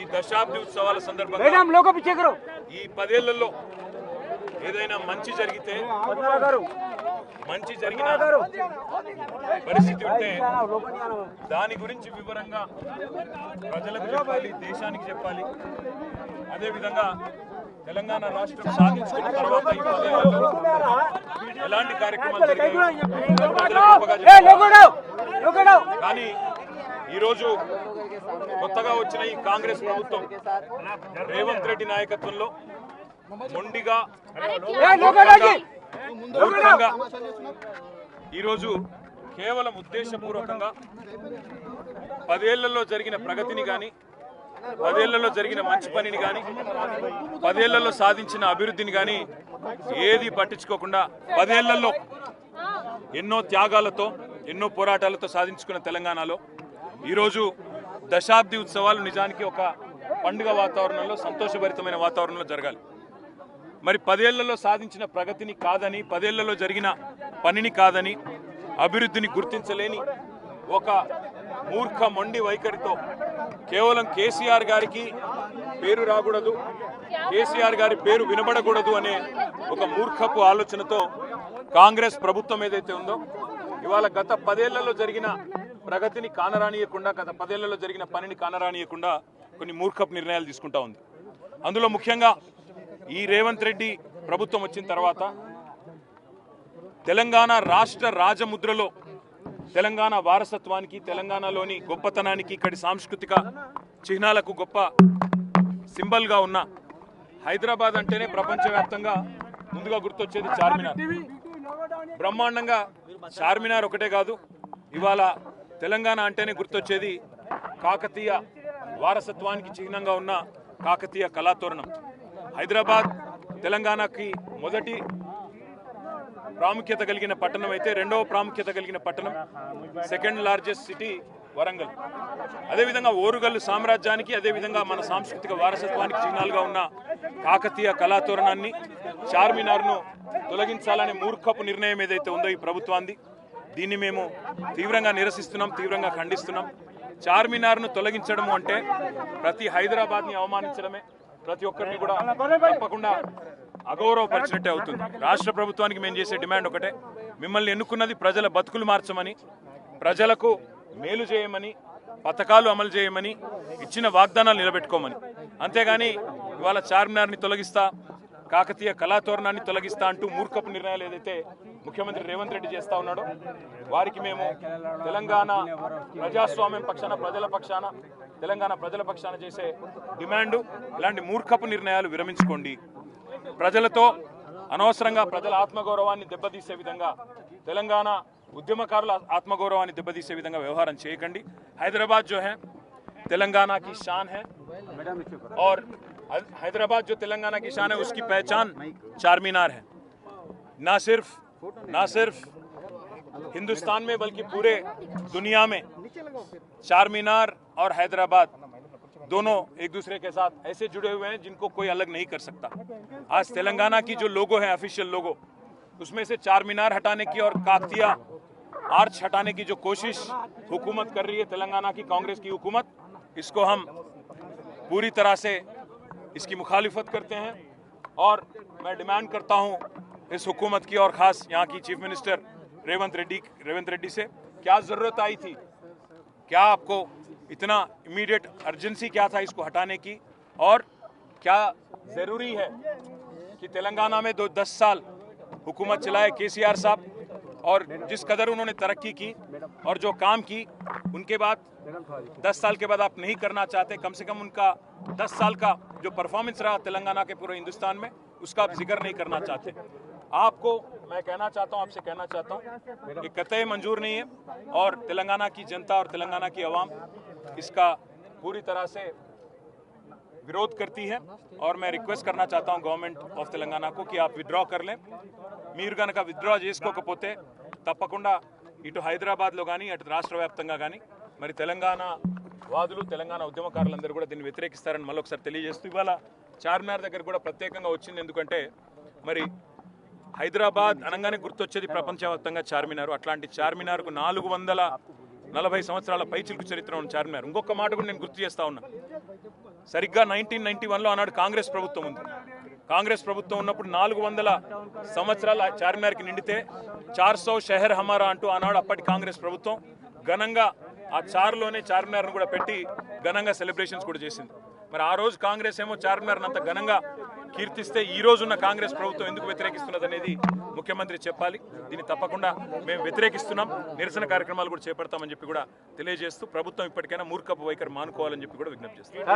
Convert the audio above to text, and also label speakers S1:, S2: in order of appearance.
S1: ఈ దశాబ్ది ఉత్సవాల సందర్భంగా ఈ పదేళ్ళలో ఏదైనా మంచి జరిగితే మంచి జరిగిన పరిస్థితి ఉంటే దాని గురించి వివరంగా ప్రజలకు చెప్పాలి దేశానికి చెప్పాలి. అదేవిధంగా తెలంగాణ రాష్ట్రం సాధించుకున్న తర్వాత ఎలాంటి కార్యక్రమాలు జరిగాయి కానీ ఈరోజు కొత్తగా వచ్చిన ఈ కాంగ్రెస్ ప్రభుత్వం రేవంత్ రెడ్డి నాయకత్వంలో మొండిగా ఈరోజు కేవలం ఉద్దేశపూర్వకంగా పదేళ్ళలో జరిగిన ప్రగతిని కానీ పదేళ్ళలో జరిగిన మంచి పనిని కానీ పదేళ్ళలో సాధించిన అభివృద్ధిని కానీ ఏది పట్టించుకోకుండా పదేళ్ళలో ఎన్నో త్యాగాలతో ఎన్నో పోరాటాలతో సాధించుకున్న తెలంగాణలో ఈరోజు దశాబ్ది ఉత్సవాలు నిజానికి ఒక పండుగ వాతావరణంలో సంతోషభరితమైన వాతావరణంలో జరగాలి. మరి పదేళ్ళలో సాధించిన ప్రగతిని కాదని పదేళ్ళలో జరిగిన పనిని కాదని అభివృద్ధిని గుర్తించలేని ఒక మూర్ఖ మొండి వైఖరితో కేవలం కేసీఆర్ గారికి పేరు రాకూడదు కేసీఆర్ గారి పేరు వినబడకూడదు అనే ఒక మూర్ఖపు ఆలోచనతో కాంగ్రెస్ ప్రభుత్వం ఏదైతే ఉందో ఇవాళ గత పదేళ్ళలో జరిగిన ప్రగతిని కానరానియకుండా గత పదేళ్ళలో జరిగిన పనిని కానరానియకుండా కొన్ని మూర్ఖపు నిర్ణయాలు తీసుకుంటా ఉంది. అందులో ముఖ్యంగా ఈ రేవంత్ రెడ్డి ప్రభుత్వం వచ్చిన తర్వాత తెలంగాణ రాష్ట్ర రాజముద్రలో తెలంగాణ వారసత్వానికి తెలంగాణలోని గొప్పతనానికి ఇక్కడి సాంస్కృతిక చిహ్నాలకు గొప్ప సింబల్గా ఉన్న హైదరాబాద్ అంటేనే ప్రపంచవ్యాప్తంగా ముందుగా గుర్తొచ్చేది చార్మినార్. బ్రహ్మాండంగా చార్మినార్ ఒకటే కాదు ఇవాళ తెలంగాణ అంటేనే గుర్తొచ్చేది కాకతీయ వారసత్వానికి చిహ్నంగా ఉన్న కాకతీయ కళాతోరణం. హైదరాబాద్ తెలంగాణకి మొదటి ప్రాముఖ్యత కలిగిన పట్టణం అయితే రెండవ ప్రాముఖ్యత కలిగిన పట్టణం సెకండ్ లార్జెస్ట్ సిటీ వరంగల్. అదేవిధంగా ఓరుగల్లు సామ్రాజ్యానికి అదేవిధంగా మన సాంస్కృతిక వారసత్వానికి చిహ్నాలుగా ఉన్న కాకతీయ కళాతోరణాన్ని చార్మినార్ను తొలగించాలనే మూర్ఖపు నిర్ణయం ఏదైతే ఉందో ఈ ప్రభుత్వాన్ని దీన్ని మేము తీవ్రంగా నిరసిస్తున్నాం తీవ్రంగా ఖండిస్తున్నాం. చార్మినార్ను తొలగించడం అంటే ప్రతి హైదరాబాద్ని అవమానించడమే. ప్రతి ఒక్కరిని కూడా తప్పకుండా అగౌరవపరిచినట్టే అవుతుంది. రాష్ట్ర ప్రభుత్వానికి మేము చేసే డిమాండ్ ఒకటే. మిమ్మల్ని ఎన్నుకున్నది ప్రజల బతుకులు మార్చమని ప్రజలకు మేలు చేయమని పథకాలు అమలు చేయమని ఇచ్చిన వాగ్దానాలు నిలబెట్టుకోమని. అంతేగాని ఇవాళ చార్మినార్ని తొలగిస్తా కాకతీయ కళాతోరణాన్ని తొలగిస్తా అంటూ మూర్ఖపు నిర్ణయాలు ఏదైతే ముఖ్యమంత్రి రేవంత్ రెడ్డి చేస్తా ఉన్నాడో వారికి మేము తెలంగాణ ప్రజాస్వామ్యం పక్షాన ప్రజల పక్షాన తెలంగాణ ప్రజల పక్షాన చేసే డిమాండు ఇలాంటి మూర్ఖపు నిర్ణయాలు విరమించుకోండి ప్రజలతో అనవసరంగా ప్రజల ఆత్మగౌరవాన్ని దెబ్బతీసే విధంగా తెలంగాణ ఉద్యమకారుల ఆత్మగౌరవాన్ని దెబ్బతీసే విధంగా వ్యవహారం చేయకండి హైదరాబాద్ जो है तेलंगाना की शान है और हैदराबाद जो तेलंगाना की शान है उसकी पहचान चार मीनार है ना सिर्फ ना सिर्फ़ हिंदुस्तान में, बल्कि पूरे दुनिया में चार मीनार और हैदराबाद दोनों एक दूसरे के साथ ऐसे जुड़े हुए हैं जिनको कोई अलग नहीं कर सकता। आज तेलंगाना की जो लोगो है ऑफिशियल लोगो, उसमें से चार मीनार हटाने की और काकतिया आर्च हटाने की जो कोशिश हुकूमत कर रही है, तेलंगाना की कांग्रेस की हुकूमत, इसको हम पूरी तरह से इसकी मुखालिफत करते हैं। और मैं डिमांड करता हूँ इस हुकूमत की और ख़ास यहाँ की चीफ मिनिस्टर रेवंत रेड्डी रेवंत रेड्डी से क्या ज़रूरत आई थी? क्या आपको इतना इमीडिएट अर्जेंसी क्या था इसको हटाने की? और क्या ज़रूरी है कि तेलंगाना में दो दस साल हुकूमत चलाए केसीआर साहब? और जिस कदर उन्होंने तरक्की की और जो काम की, उनके बाद दस साल के बाद आप नहीं करना चाहते, कम से कम उनका दस साल का जो परफॉर्मेंस रहा तेलंगाना के पूरे हिंदुस्तान में, उसका आप ज़िक्र नहीं करना चाहते। आपको मैं कहना चाहता हूं आपसे कहना चाहता हूं ये कतई मंजूर नहीं है और तेलंगाना की जनता और तेलंगाना की आवाम इसका पूरी तरह से विरोध करती है और मैं रिक्वेस्ट करना चाहता हूं गवर्नमेंट ఆఫ్ తెలంగాణ को कि आप विड्रॉ कर लें మీరు కనుక విత్డ్రా చేసుకోకపోతే తప్పకుండా ఇటు హైదరాబాద్లో కానీ అటు రాష్ట్ర వ్యాప్తంగా కానీ మరి తెలంగాణ వాదులు తెలంగాణ ఉద్యమకారులందరూ కూడా దీన్ని వ్యతిరేకిస్తారని మళ్ళీ ఒకసారి తెలియజేస్తూ ఇవాళ చార్మినార్ దగ్గర కూడా ప్రత్యేకంగా వచ్చింది ఎందుకంటే మరి హైదరాబాద్ అనగానే గుర్తొచ్చేది ప్రపంచవ్యాప్తంగా చార్మినార్. అట్లాంటి చార్మినార్కు నాలుగు వందల నలభై సంవత్సరాల పైచిలుకు చరిత్ర ఉన్న చార్మినార్. ఇంకొక మాట కూడా నేను గుర్తు చేస్తా ఉన్నా. సరిగ్గా నైన్టీన్ నైన్టీ వన్లో ఆనాడు కాంగ్రెస్ ప్రభుత్వం ఉంది. కాంగ్రెస్ ప్రభుత్వం ఉన్నప్పుడు నాలుగు వందల సంవత్సరాల చార్మినార్కి నిండితే చార్సో షహర్ షెహర్ హమారా అంటూ ఆనాడు అప్పటి కాంగ్రెస్ ప్రభుత్వం ఘనంగా ఆ చార్లోనే చార్మినార్ను కూడా పెట్టి ఘనంగా సెలబ్రేషన్స్ కూడా చేసింది. మరి ఆ రోజు కాంగ్రెస్ ఏమో చార్మినార్ని అంత ఘనంగా కీర్తిస్తే ఈ రోజున్న కాంగ్రెస్ ప్రభుత్వం ఎందుకు వ్యతిరేకిస్తున్నది అనేది ముఖ్యమంత్రి చెప్పాలి. దీన్ని తప్పకుండా మేము వ్యతిరేకిస్తున్నాం. నిరసన కార్యక్రమాలు కూడా చేపడతామని చెప్పి కూడా తెలియజేస్తూ ప్రభుత్వం ఇప్పటికైనా మూర్ఖపు వైఖరి మానుకోవాలని చెప్పి కూడా విజ్ఞప్తి చేస్తాం